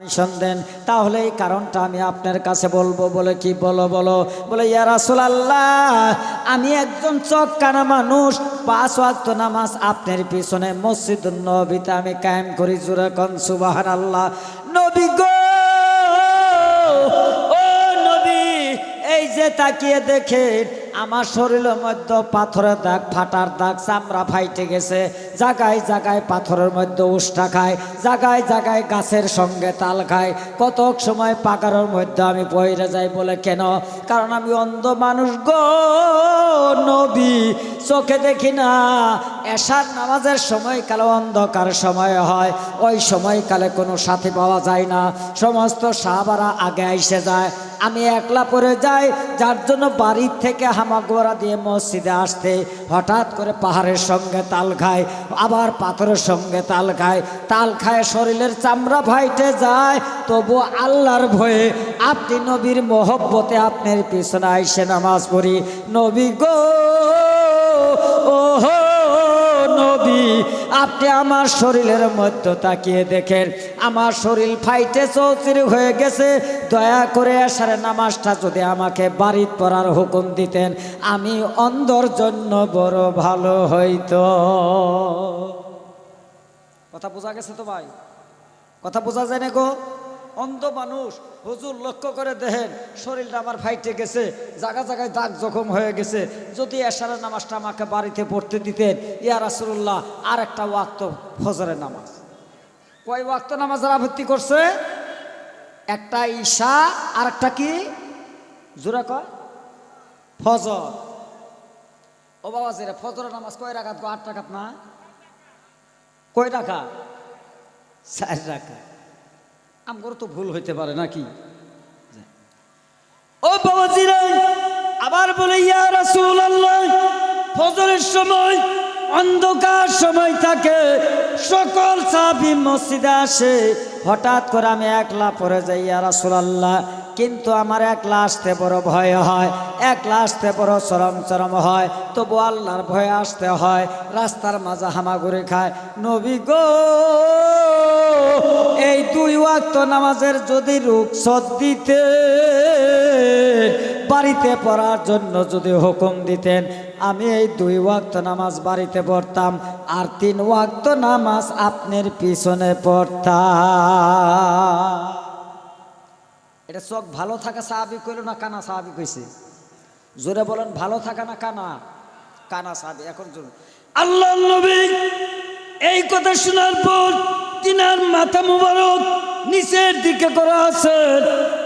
Permission দেন, তাহলে এই কারণটা আমি আপনার কাছে বলব, বলে কি বলো বলো? বলে, ইয়া রাসূলুল্লাহ, আমি একজন চক্কানা মানুষ, পাঁচ ওয়াক্ত নামাজ আপনার পিছনে মসজিদ নবীতে আমি কায়েম করি, জোরে কন, সুবহানাল্লাহ। নবী গো! ও নবী, এই যে তাকিয়ে দেখেন আমার শরীরের মধ্যে পাথরের দাগ, ফাটার দাগ, চামড়া ফাইটে গেছে। জাগায় জাগায় পাথরের মধ্যে উষ্টা খায়, জাগায় জাগায় গাছের সঙ্গে তাল খায়। কতক সময় পাকারের মধ্যে আমি পইরে যাই বলে কেন? কারণ আমি অন্ধ মানুষ গো নবী। চোখে দেখি না, এশার নামাজের সময়কালে অন্ধকার সময় হয়। ওই সময়কালে কোনো সাথী পাওয়া যায় না। সমস্ত সাহাবারা আগে এসে যায়। আমি একলা পরে যাই, যার জন্য বাড়ির থেকে হামাগুয়ারা দিয়ে মসজিদে আসতে হঠাৎ করে পাহাড়ের সঙ্গে তাল খায়, আবার পাথরের সঙ্গে তাল খায়। তাল খায়, শরীরের চামড়া ভাইটে যায়, তবু আল্লাহর ভয়ে আপনি নবীর মহব্বতে আপনার পিছনে আইসে নামাজ পড়ি। নবী গো ও নবী আপনি আমার শরীরের মধ্যে তাকিয়ে দেখেন। আমার শরীর ফাইটে চৌচির হয়ে গেছে। দয়া করে আসার নামাজটা যদি আমাকে বাড়ির পড়ার হুকুম দিতেন, আমি অন্ধর জন্য বড় ভালো হইতো। কথা বোঝা গেছে তো ভাই? কথা বোঝা যায় না গো? অন্ধ মানুষ। হুজুর লক্ষ্য করে দেখেন, শরীরটা আমার ফাইটে গেছে জায়গা জায়গায় দাগ জখম হয়ে গেছে। যদি এশারের নামাজটা আমাকে বাড়িতে পড়তে দিতেন, ইয়া রাসুল্লাহ আর একটা ওয়াক্ত ফজরের নামাজ। কয় ওয়াক্ত নামাজের আবৃত্তি করছে? একটা ঈশা আর একটা কি? জোরা কয়। ফজর। ও বাবা যে ফজরের নামাজ কয় রাখাত আট রাখাত না? কয় টাকা চার টাকা আমার তো ভুল হইতে পারে নাকি? ও বাবাজিরা আবার বলে ইয়া রাসূলুল্লাহ ফজরের সময় অন্ধকার সময় থাকে সকল সাহাবী মসজিদে আসে হঠাৎ করে আমি একলা পরে যাই ইয়া রাসূলুল্লাহ কিন্তু আমার একলা আসতে বড় ভয় হয় একলা আসতে বড় চরম চরম হয় তবু আল্লাহর ভয়ে আসতে হয় রাস্তার মাঝে হামাগুড়ি খায় নবী গো! দুই ওয়াক্ত নামাজের যদি রুখসত দিতে, বাড়িতে পড়ার জন্য যদি হুকুম দিতেন, আমি এই দুই ওয়াক্ত নামাজ বাড়িতে পড়তাম, আর তিন ওয়াক্ত নামাজ আপনার পিছনে পড়তাম। এটা চোখ ভালো থাকা সাহাবি কইল না কানা সাহাবি কইছে? জোরে বলেন, ভালো থাকা না কানা? কানা সাহাবি, এখন জোরে আল্লাহ নবী এই কথা শোনার পর তিনার মাথা মুবারক নিচের দিকে করা আছে।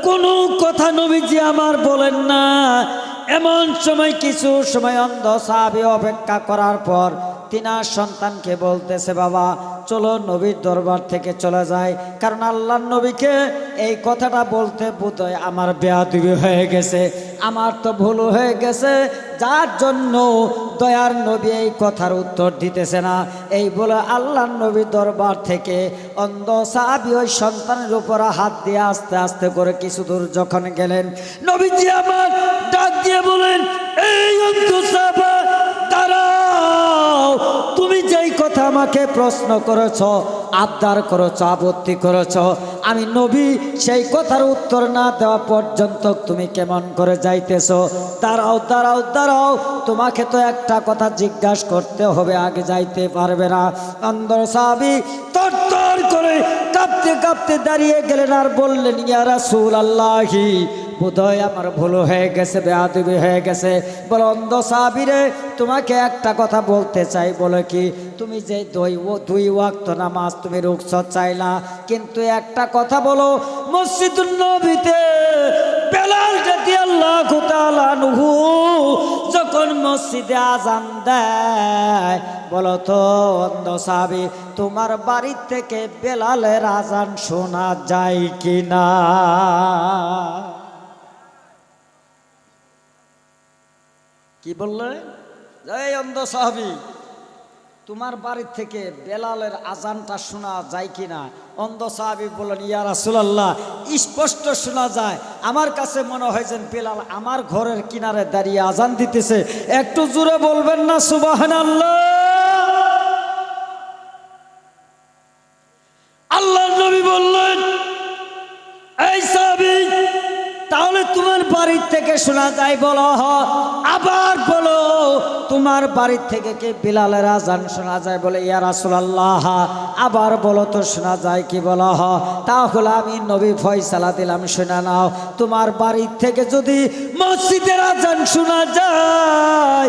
কোনো কথা নবীজি আমার বলেন না। এমন সময়, কিছু সময় অন্ধ সাহাবি অপেক্ষা করার পর তিনার সন্তানকে বলতেছে, বাবা, চলো নবীর দরবার থেকে চলে যায় কারণ আল্লাহ নবীকে এই কথাটা বলতে বোধহয় আমার বেয়াদুবি হয়ে গেছে। আমার তো ভুল হয়ে গেছে। যার জন্য দয়ার নবী এই কথার উত্তর দিতেছে না। এই বলে আল্লাহ নবী দরবার থেকে অন্ধ সাহাবি ওই সন্তানের উপর হাত দিয়ে আস্তে আস্তে করে কিছু দূর যখন গেলেন, নবীজি আমার ডাক দিয়ে বলেন, এই অন্ধ সাহাবা, দাঁড়াও। তুমি যেই কথা আমাকে প্রশ্ন করেছ, আবদার করেছ, আপত্তি করেছ আমি নবী, সেই কথার উত্তর না দেওয়া পর্যন্ত তুমি কেমন করে যাইতেছ? দাঁড়াও দাঁড়াও দাঁড়াও। তোমাকে তো একটা কথা জিজ্ঞাসা করতে হবে, আগে যাইতে পারবে না। অন্দর সাহাবি তর করে কাঁপতে কাঁপতে দাঁড়িয়ে গেলেন আর বললেন, ইয়া রাসূল আল্লাহি বোধহয় আমার ভুল হয়ে গেছে, বেয়াদবি হয়ে গেছে। বলে, অন্ধ সাহাবিরে, তোমাকে একটা কথা বলতে চাই, বলে কি? তুমি যে দুই ও- দুই ওয়াক্ত নামাজ তুমি রুখসত চাইলা, কিন্তু একটা কথা বলো মসজিদ নবীতে বেলাল যদি আল্লাহ নুহু যখন মসজিদে আজান দেয়, বলো তো, অন্ধ সাহাবি, তোমার বাড়ির থেকে বেলালের আজান শোনা যায় কি কি বললে? এই অন্ধ সাহাবি, তোমার বাড়ির থেকে বেলালের আজানটা শোনা যায় কিনা অন্ধ সাহাবি বললেন, ইয়া রাসুলাল্লাহ, স্পষ্ট শোনা যায়। আমার কাছে মনে হয় যে বেলাল আমার ঘরের কিনারে দাঁড়িয়ে আজান দিতেছে। একটু জোরে বলবেন না সুবাহান আল্লাহ বাড়ির থেকে শোনা যায়, বলো, আবার বলো, তোমার বাড়ির থেকে কি বিলালের আজান শোনা যায় বলে, ইয়া রাসূলুল্লাহ, আবার বলো তো, শোনা যায় কি বলো হ তাহলে আমি নবী ফয়সালা দিলাম, শোনা নাও। তোমার বাড়ির থেকে যদি মসজিদের আজান শোনা যায়,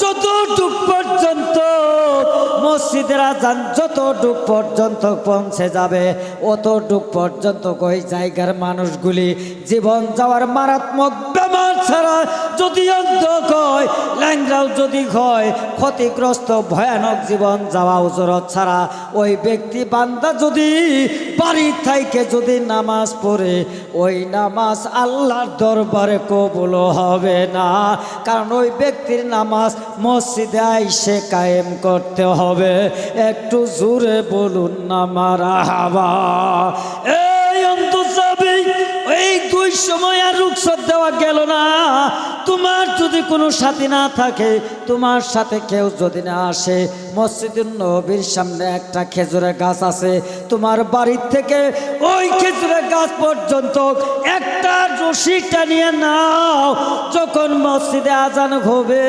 যতটুক পর্যন্ত মসজিদের আজান যতটুক পর্যন্ত পৌঁছে যাবে অতটুক পর্যন্ত ওই জায়গার মানুষগুলি জীবন যাওয়ার মারাত্মক ছাড়া যদি অন্ধ হয় ল্যাংরাও যদি হয় ক্ষতিগ্রস্ত ভয়ানক জীবন যাওয়া উজরত ছাড়া, ওই ব্যক্তি বান্দা যদি বাড়ি থেকে যদি নামাজ পড়ে, ওই নামাজ আল্লাহর দরবারে কবুল হবে না। কারণ ওই ব্যক্তির নামাজ মসজিদে আইসে কায়েম করতে হবে। একটু জোরে বলুন না, মারা হাবা। সময় আর রুখসত দেওয়া গেল না। তোমার যদি কোনো সাথী না থাকে, তোমার সাথে কেউ যদি না আসে মসজিদুল নবীর সামনে একটা খেজুরের গাছ আছে। তোমার বাড়ির থেকে ওই খেজুরের গাছ পর্যন্ত একটা রশি টানিয়ে নাও। যখন মসজিদে আজান হবে,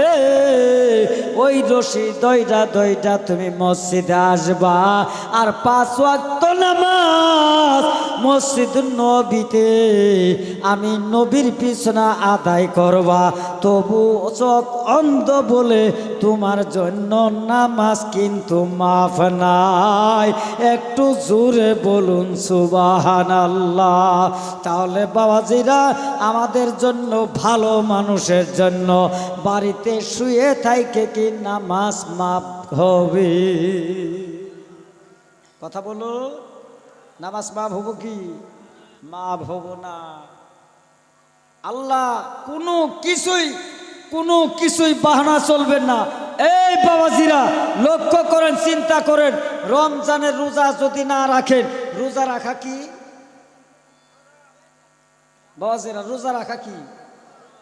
ওই রশি দইটা দইটা তুমি মসজিদে আসবা। আর পাঁচ ওয়াক্ত নামাজ মসজিদ নবীতে আমি নবীর পিছনে আদায় করবা। তবু চোখ অন্ধ বলে তোমার জন্য নামাজ কিন্তু মাফ নাই। একটু জোরে বলুন সুবাহান আল্লাহ তাহলে বাবাজিরা, আমাদের জন্য, ভালো মানুষের জন্য, বাড়িতে শুয়ে থাইকে কি নামাজ মাফ হবে? কথা বলো। নামাজ মাফ হব কি? মাফ হব না। আল্লাহ কোনো কিছুই কোনো কিছুই বাহানা চলবে না। এই বাবাজিরা, লক্ষ্য করেন, চিন্তা করেন, রমজানের রোজা যদি না রাখেন, রোজা রাখা কি? বাবাজিরা, রোজা রাখা কি?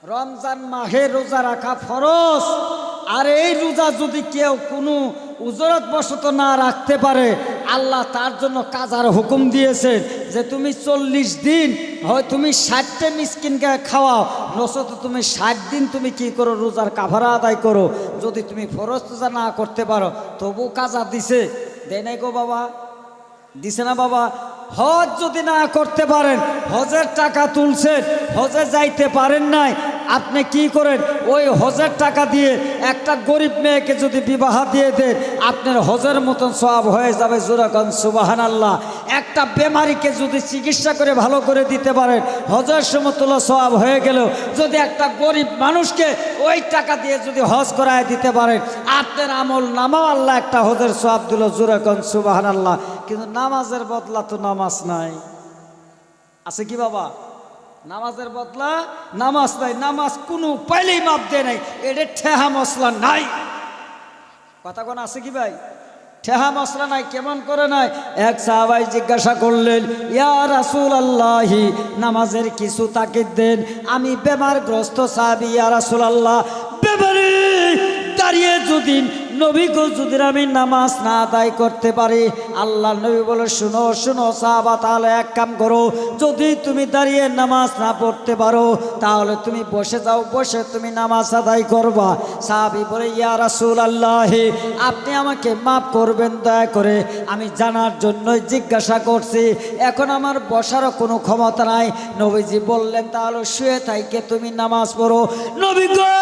রমজান মাহে রোজা রাখা ফরজ। আর এই রোজা যদি কেউ কোনো উজরত বশত না রাখতে পারে আল্লাহ তার জন্য কাজার হুকুম দিয়েছেন যে তুমি চল্লিশ দিন হয় তুমি ষাটটা মিসকিনকে খাওয়াও নশত তুমি ষাট দিন তুমি কি করো, রোজার কাভারা আদায় করো। যদি তুমি ফরজ রোজা না করতে পারো, তবু কাজা দিছে। দেয় নাই গো বাবা? দিছে না বাবা? হজ যদি না করতে পারেন, হজের টাকা তুলছেন, হজে যাইতে পারেন নাই। আপনি কি করেন? ওই হজের টাকা দিয়ে একটা গরিব মেয়েকে যদি বিবাহ দিয়ে দেন, আপনার হজের মতন সব হয়ে যাবে জোরাগন সুবাহান আল্লাহ একটা বেমারিকে যদি চিকিৎসা করে ভালো করে দিতে পারেন, হজের সমতুল্য সব হয়ে গেল যদি একটা গরিব মানুষকে ওই টাকা দিয়ে যদি হজ করায় দিতে পারেন, আপনার আমল নামাও আল্লাহ একটা হজের সব দিল জোরাগন সুবাহান আল্লাহ কিন্তু নামাজের বদলা তো নামাজ নাই। আছে কি বাবা? নামাজের বদলা নামাজ নাই, নামাজ কোনো পাইলেই মাপ দেয় নাই। এটা ঠেহা মশলা নাই। কথা কোন আছে কি ভাই? ঠেহা মশলা নাই, কেমন করে নাই? এক সাহাবাই জিজ্ঞাসা করলেন, ইয়া রাসুল আল্লাহি নামাজের কিছু তাকিদ দেন। আমি বেমারগ্রস্ত সাহাবি, ইয়া রাসুল আল্লাহ বেমারি দাঁড়িয়ে যদি নবীকে যদি আমি নামাজ না আদায় করতে পারি আল্লাহ নবী বলে, শুনো শুনো সাহাবা, তাহলে এক কাম করো, যদি তুমি দাঁড়িয়ে নামাজ না পড়তে পারো, তাহলে তুমি বসে যাও, বসে তুমি নামাজ আদায় করবা। সাহাবি বলে, ইয়া রাসুল আল্লাহ আপনি আমাকে মাফ করবেন, দয়া করে, আমি জানার জন্যই জিজ্ঞাসা করছি। এখন আমার বসারও কোনো ক্ষমতা নাই। নবীজি বললেন, তাহলে শুয়ে থাইকে, তুমি নামাজ পড়ো। নবী গো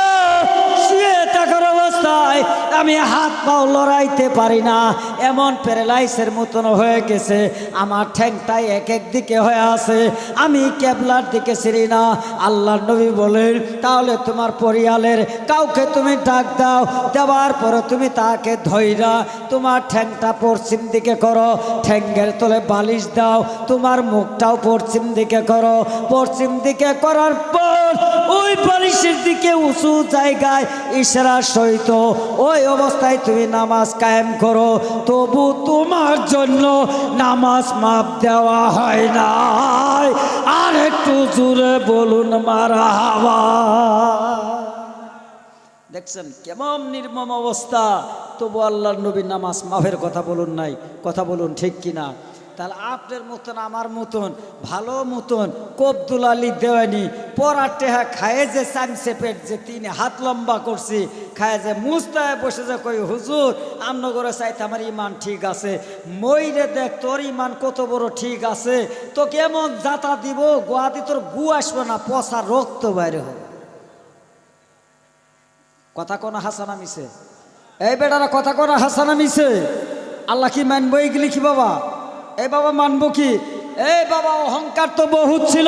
অবস্থায় আমি হাত পাও লড়াইতে পারি না। এমন প্যারালাইসের মতন হয়ে গেছে। আমার ঠ্যাংটাই এক এক দিকে হয়ে আছে। আমি কেবলার দিকে ছিড়ি না। আল্লাহ নবী বলেন, তাহলে তোমার পরিয়ালের কাউকে তুমি ডাক দাও। দেওয়ার পরে তুমি তাকে ধৈরা তোমার ঠ্যাংটা পশ্চিম দিকে করো। ঠ্যাঙ্গের তলে বালিশ দাও। তোমার মুখটাও পশ্চিম দিকে করো। পশ্চিম দিকে করার পর ওই বালিশের দিকে উঁচু জায়গায় ইশারা সহিত, ওই অবস্থায় তুমি নামাজ কায়েম করো, তবু তোমার জন্য নামাজ মাপ দেওয়া হয় না আর একটু জোরে বলুন, মারা হাওয়া। দেখছেন কেমন নির্মম অবস্থা? তবু আল্লাহর নবী নামাজ মাফের কথা বলুন নাই। কথা বলুন ঠিক কিনা? তাহলে আপনার মতন, আমার মতন, ভালো মতন কবদুল আলী দেওয়ানি পরার টেহা খায়ে যে চানছে পেট, যে তিনি হাত লম্বা করছি, খায় যে মুস্তায় বসে যে কই হুজুর, আমনগরে চাইতে আমার ইমান ঠিক আছে, মইরে দেখ তোর ইমান কত বড় ঠিক আছে তো কেমন যাতা দিব, গোয়াতে তোর গু আসবে না, পচা রক্ত বাইরে হবে। কথা কোন হাসানা মিছে? এই বেটারা, কথা কোন হাসানা মিছে? আল্লাহ কি মানবো এইগুলি কি বাবা? এই বাবা মানবো কি? এই বাবা, অহংকার তো বহুত ছিল।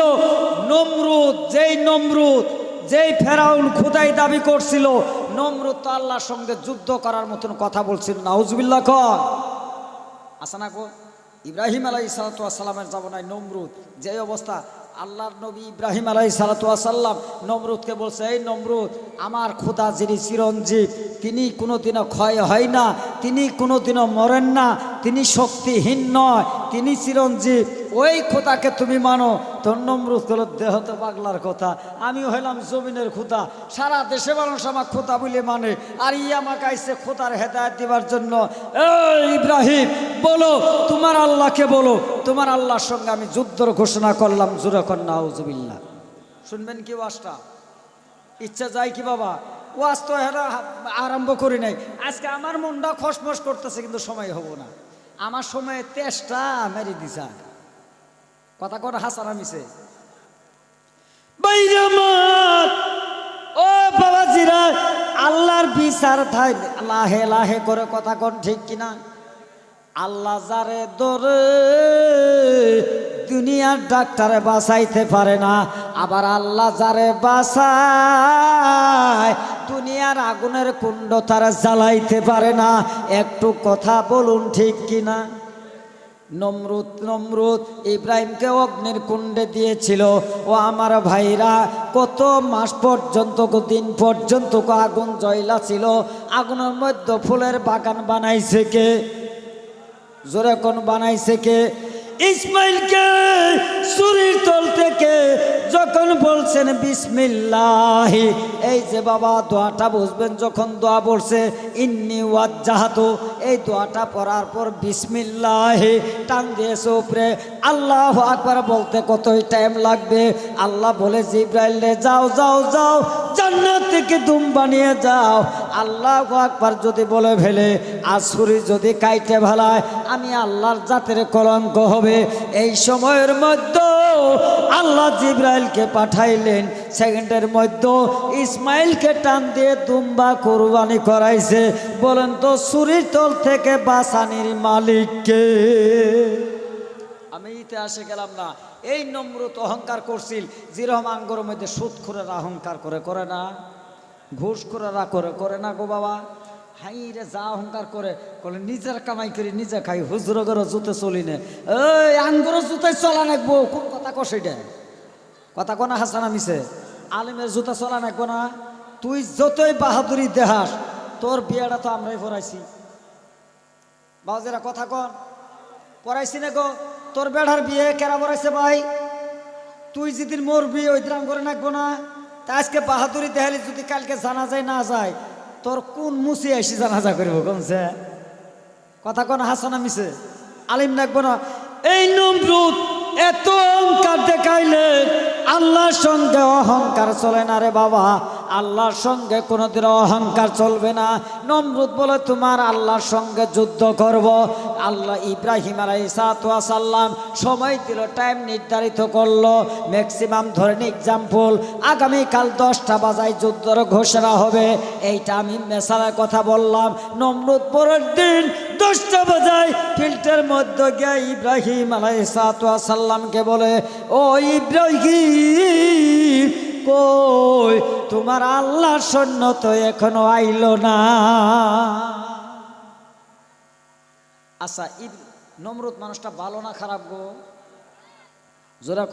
নমরুদ, যেই নমরুদ, যেই ফেরাউন খুদাই দাবি করছিল, নমরুদ তো আল্লাহর সঙ্গে যুদ্ধ করার মতন কথা বলছিল নাউজবিল্লা কর আসানা কো? ইব্রাহিম আলাই সালাতামের জামানায় নমরুদ যে অবস্থা, আল্লাহর নবী ইব্রাহিম আলাই সালাতাম নমরুদকে বলছে, এই নমরুদ, আমার খোদা যিনি চিরঞ্জীব, তিনি কোনোদিনও ক্ষয় হয় না, তিনি কোনোদিনও মরেন না তিনি শক্তিহীন নয়, তিনি চিরঞ্জীব। ওই খোদাকে তুমি মানো। তোর নমরুদ হলো দেহ তো পাগলার কথা আমি হইলাম জমিনের খোদা। সারা দেশে মানুষ আমার খোদা বলে মানে। আর ই আমাকে আইসে খোদার হেদায়ত দিবার জন্য। এই ইব্রাহিম, বলো, তোমার আল্লাহকে বলো। তোমার আল্লাহর সঙ্গে আমি যুদ্ধর ঘোষণা করলাম। জুরকন নাউজুবিল্লাহ। শুনবেন কি ওয়াজটা? ইচ্ছা যায় কি বাবা? ওয়াজ তো আরম্ভ করি নাই। আজকে আমার মনটা খসমস করতেছে, কিন্তু সময় হব না। আমার সময়ে তেষ্টা মেরে দিছা। কথা কথা হাসান মিছে বাইরে আমার ও বাবাজিরা, আল্লাহর বিচার থাই লাহে লাহে করে কথা কোন, ঠিক কিনা? আল্লাহ যারে দরে দুনিয়ার ডাক্তারে বাঁচাইতে পারে না আবার আল্লাহ যারে বাঁচায়, দুনিয়ার আগুনের কুণ্ড তারা জ্বালাইতে পারে না। একটু কথা বলুন ঠিক কিনা? নমরুদ নমরুদ, ইব্রাহিমকে অগ্নির কুণ্ডে দিয়েছিল। ও আমার ভাইরা, কত মাস পর্যন্ত দিন পর্যন্ত আগুন জয়লা ছিল। আগুনের মধ্যে ফুলের বাগান বানাইছে কে? জোরে কোন বানাইছে কে? ইসমাইলকে বলছেন, বিসমিল্লাহি। এই যে বাবা, দোয়াটা বুঝবেন যখন দোয়া বলছে ইন্নি ওয়াজ্জাহাতু। এই দোয়াটা পড়ার পর বিসমিল্লাহি, টান দিয়েছে উপরে। আল্লাহ আকবার বলতে কতই টাইম লাগবে? আল্লাহ বলে, জিব্রাইল যাও যাও যাও, জান্নাত থেকে দুম বানিয়ে যাও। আল্লাহ আকবার যদি বলে ফেলে, আর যদি কাইটে ভেলায় আমি আল্লাহর জাতের কলঙ্ক হবে। এই সময়ের মধ্যে আল্লাহ জিব্রাইলকে পাঠাইলেন। সেকেন্ডের মধ্যে ইসমাইলকে টান দিয়ে দুম্বা কোরবানি করাইছে। বলেন তো ছুরির তল থেকে বাসানির মালিককে? আমি ইতিহাসে গেলাম না। এই নম্রত অহংকার করছিল। যেরকম আঙ্গর মধ্যে সুদ খুরেরা অহংকার করে করে না। ঘুষ খুরেরা করে করে না গো বাবা। হাই রে যা অহংকার করে বলে নিজের কামাই করি, নিজে খাই, হুজুর ঘর জুতে চলি নে। এই আঙ্গুর জুতে চলা নাকবো, কোন কথা কস এটা? কথা কোনা হাসানা মিছে? আলিমের জুতা চলা নাকবো না? তুই যতই বাহাদুরি দেহাস, তোর বিয়েটা তো আমরাই পড়াইছি বাবাজেরা কথা কন পড়াইছি না গো। তোর বেড়ার বিয়ে কেরা পড়াইছে ভাই? তুই যেদিন মরবি, ওই দিন করে নাকবো না? তা আজকে বাহাদুরি দেখালি যদি কালকে জানা যায়, না যায় তোর কোন মুসি আসি জানাজা করব? কমছে। কথা কোন হাসো না মিছে আলিম ডাকবো না এই নমরুদ, এত অহংকার দেখাইলে আল্লাহর সঙ্গে অহংকার চলে না রে বাবা। আল্লাহর সঙ্গে কোনোদিন অহংকার চলবে না। নমরুদ বলে, তোমার আল্লাহর সঙ্গে যুদ্ধ করব। আল্লাহ ইব্রাহিম আলাইসাল্লাম সময় দিল টাইম নির্ধারিত করল। ম্যাক্সিমাম ধরেন এক্সাম্পল আগামীকাল দশটা বাজায় যুদ্ধর ঘোষণা হবে। এইটা আমি মেসালের কথা বললাম। নমরুদ পরের দিন দশটা বাজায় ফিল্টের মধ্যে গিয়ে ইব্রাহিম আলাইসাল্লামকে বলে, ও ইব্রাহিম কই? তোমার আল্লাহ সৈন্য তো এখনও আইল না। আচ্ছা ঈদ নমরুদ মানুষটা ভালো না খারাপ গো? জোরা